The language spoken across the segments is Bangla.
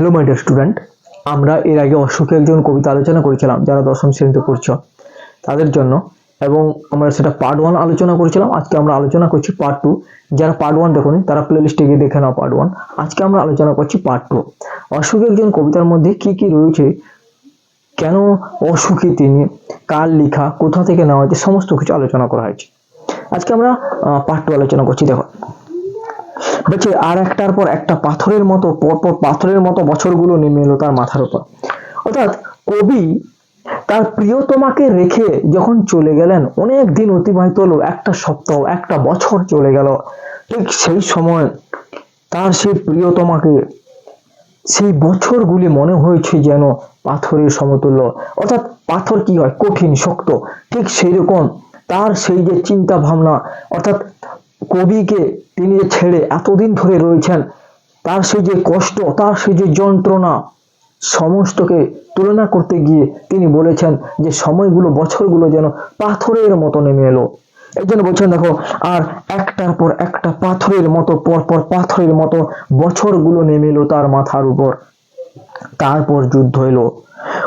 হ্যালো মাই ডিয়ার স্টুডেন্ট আমরা এর আগে অশোকে একজন কবিতা আলোচনা করেছিলাম, যারা দশম শ্রেণীতে পড়ছো। তাদের জন্য এবং আমরা সেটা পার্ট ওয়ান আলোচনা করেছিলাম, আজকে আমরা আলোচনা করছি পার্ট টু যারা পার্ট ওয়ান দেখুন, তারা প্লে লিস্টে গিয়ে দেখে নাও পার্ট ওয়ান আজকে আমরা আলোচনা করছি পার্ট টু অশোক একজন কবিতার মধ্যে কি কি রয়েছে, কেন অসুখী তিনি, কার লেখা, কোথা থেকে নেওয়া হয়েছে, সমস্ত কিছু আলোচনা করা হয়েছে। আজকে আমরা পার্ট টু আলোচনা করছি, দেখো। বলছে আর একটার পর একটা পাথরের মতো, পরপর পাথরের মতো বছরগুলো নেমে এলো তার মাথার উপর। অর্থাৎ কবি তার প্রিয়তমাকে রেখে যখন চলে গেলেন, অনেক দিন অতিবাহিত হলো, একটা সপ্তাহ, একটা বছর চলে গেল। ঠিক সেই সময় তার সেই প্রিয়তমাকে সেই বছরগুলি মনে হয়েছে যেন পাথরের সমতুল্য। অর্থাৎ পাথর কি হয়? কঠিন, শক্ত। ঠিক সেই রকম তার সেই যে চিন্তা ভাবনা অর্থাৎ কবিকে তিনি যে ছেড়ে এতদিন ধরে রয়েছেন, তার সেই যে কষ্ট, তার সেই যে যন্ত্রণা, সমস্তকে তুলনা করতে গিয়ে তিনি বলেছেন যে সময়গুলো, বছরগুলো যেন পাথরের মতো নেমে এলো। এই জন্য বলছেন, দেখো, আর একটার পর একটা পাথরের মতো, পর পর পাথরের মতো বছরগুলো নেমে এলো তার মাথার উপর। তারপর যুদ্ধ এলো।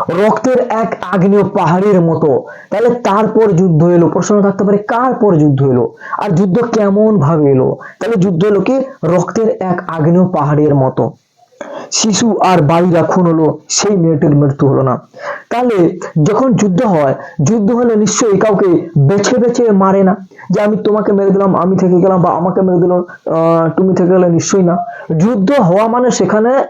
রক্তের এক আগ্নেয় পাহাড়ের মতো। তাহলে তারপর যুদ্ধ এলো? প্রশ্ন থাকতে পারে কার পর যুদ্ধ এলো? আর যুদ্ধ কেমন ভাবে এলো? তাহলে যুদ্ধ এলো কি? রক্তের এক আগ্নেয় পাহাড়ের মতো। শিশু আর বাড়িরা খুন হলো সেই মেয়েটির মৃত্যু হলো না। তাহলে যখন যুদ্ধ হয় যুদ্ধ হলে নিশ্চয়ই কাউকে বেছে বেছে মারে না। যে আমি তোমাকে মেরে দিলাম আমি থেকে গেলাম বা আমাকে মেরে আহ, তুমি থেকে গেলে নিশ্চয়ই না। যুদ্ধ হওয়া মানে সেখানে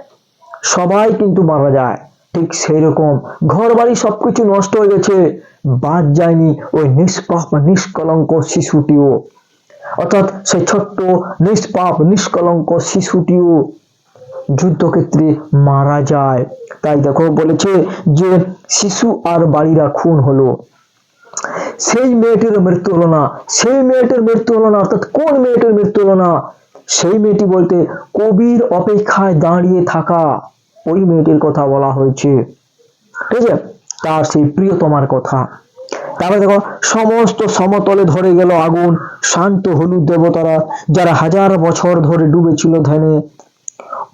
সবাই কিন্তু মারা যায়। ঠিক সেই রকম ঘর বাড়ি সবকিছু নষ্ট হয়ে গেছে। বাদ যায়নি ওই নিষ্পাপ, নিষ্কলঙ্ক শিশুটিও। অর্থাৎ সেই ছোট্ট, নিষ্পাপ, নিষ্কলঙ্ক শিশুটিও যুদ্ধক্ষেত্রে মারা যায়। তাই দেখো বলেছে যে শিশু আর বাড়িরা খুন হলো। সেই মেয়েটির মৃত্যু হলো না। সেই মেয়েটির মৃত্যু হলো না। অর্থাৎ কোন মেয়েটির মৃত্যু হলো না? সেই মেয়েটি বলতে কবির অপেক্ষায় দাঁড়িয়ে থাকা। ওই মেয়েটির কথা বলা হয়েছে। ঠিক আছে তার সেই প্রিয়তমার কথা। তারপরে দেখো, সমস্ত সমতলে ধরে গেল আগুন, শান্ত হলুদ দেবতারা যারা হাজার বছর ধরে ডুবেছিল ধ্যানে।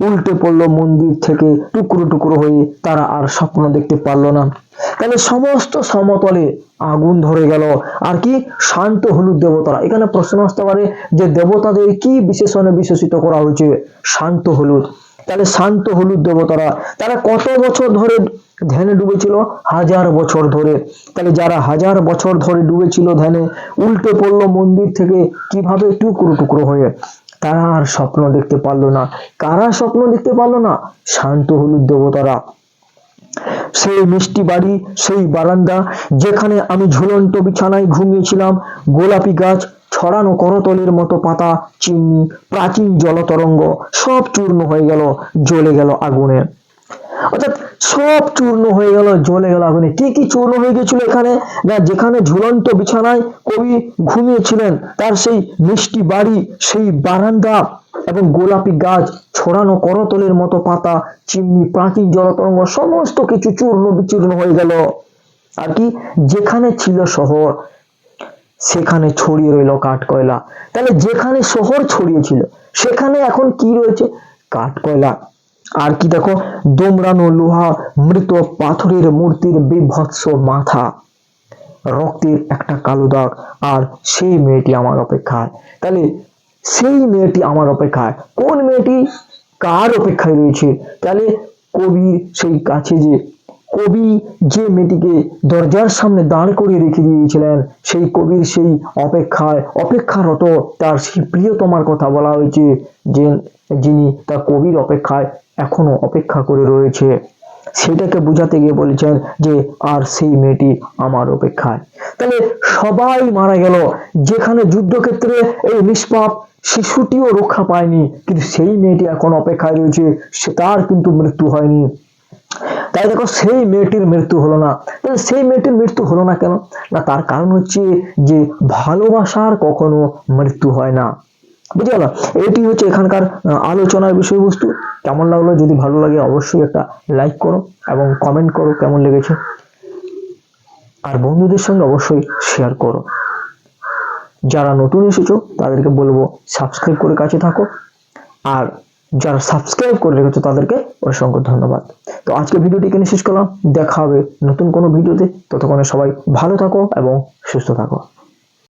উল্টে পড়ল মন্দির থেকে টুকরো টুকরো হয়ে তারা আর স্বপ্ন দেখতে পারল না। তাহলে সমস্ত সমতলে আগুন ধরে গেল। আর কি? শান্ত হলুদ দেবতারা। এখানে প্রশ্ন আসতে পারে যে দেবতাদের কি বিশেষণে বিশেষিত করা হয়েছে? শান্ত হলুদ। তাহলে শান্ত হলুদ দেবতারা। তারা কত বছর ধরে ধ্যানে ডুবেছিল? হাজার বছর ধরে। তাহলে যারা হাজার বছর ধরে ডুবেছিল ধ্যানে, উল্টে পড়ল মন্দির থেকে কীভাবে টুকরো টুকরো হয়ে? তারা আর স্বপ্ন দেখতে পারল না। কারা স্বপ্ন দেখতে পারল না? শান্ত হলুদ দেবতারা। সেই মিষ্টি বাড়ি, সেই বারান্দা, যেখানে আমি ঝুলন্ত বিছানায় ঘুমিয়েছিলাম, গোলাপি গাছ ছড়ানো করতলের মতো পাতা, চিনি, প্রাচীন জলতরঙ্গ সব চূর্ণ হয়ে গেল, জ্বলে গেল আগুনে। অর্থাৎ সব চূর্ণ হয়ে গেল, জ্বলে গেল আগুনে। কি কি চূর্ণ হয়ে গেছিল এখানে? না, যেখানে ঝুলন্ত বিছানায় কবি ঘুমিয়েছিলেন, তার সেই মিষ্টি বাড়ি, সেই বারান্দা এবং গোলাপি গাছ, ছড়ানো করতলের মতো পাতা চিমনি প্রাচীন জলতরঙ্গ, সমস্ত কিছু চূর্ণ বিচূর্ণ হয়ে গেল। আর কি? যেখানে ছিল শহর সেখানে ছড়িয়ে রইল কাঠ কয়লা তাহলে যেখানে শহর ছড়িয়েছিল সেখানে এখন কি রয়েছে? কাঠ কয়লা আর কি দেখো দোমরানো লোহা, মৃত পাথরের মূর্তির বিভৎস মাথা। রক্তের একটা কালো দাগ। আর সেই মেয়েটি আমার অপেক্ষায়। তাহলে সেই মেয়েটি আমার অপেক্ষায়। কোন মেয়েটি? কার অপেক্ষায় রয়েছে? তাহলে কবির সেই কাছে যে কবি যে মেয়েটিকে দরজার সামনে দাঁড় করিয়ে রেখে দিয়েছিলেন, সেই কবির সেই অপেক্ষায় অপেক্ষারত তার সেই প্রিয়তমার কথা বলা হয়েছে, যে যিনি তার কবির অপেক্ষায় এখনও অপেক্ষা করে রয়েছে। সেটাকে বোঝাতে গিয়ে বলেছেন যে, আর সেই মেয়েটি আমার অপেক্ষায়। তাহলে সবাই মারা গেল। যেখানে যুদ্ধক্ষেত্রে এই নিষ্পাপ শিশুটিও রক্ষা পায়নি, কিন্তু সেই মেয়েটি এখন অপেক্ষায় রয়েছে, সে তার কিন্তু মৃত্যু হয়নি। তাই দেখো সেই মেয়েটির মৃত্যু হলো না। সেই মেয়েটির মৃত্যু হলো না কেন? না, তার কারণ হচ্ছে যে ভালোবাসার কখনো মৃত্যু হয় না। বুঝে গেল এটি হচ্ছে এখানকার আলোচনার বিষয়বস্তু। কেমন লাগল? যদি ভালো লাগে অবশ্যই একটা লাইক করো এবং কমেন্ট করো কেমন লেগেছে। আর বন্ধুদের সঙ্গে অবশ্যই শেয়ার করো। যারা নতুন এসেছ, তাদেরকে বলব সাবস্ক্রাইব করে কাছে থাকো। আর যারা সাবস্ক্রাইব করে রেখেছো তাদেরকে অসংখ্য ধন্যবাদ। তো আজকে ভিডিওটি এখানে শেষ করলাম। দেখা হবে নতুন কোনো ভিডিওতে। ততক্ষণে সবাই ভালো থাকো এবং সুস্থ থাকো।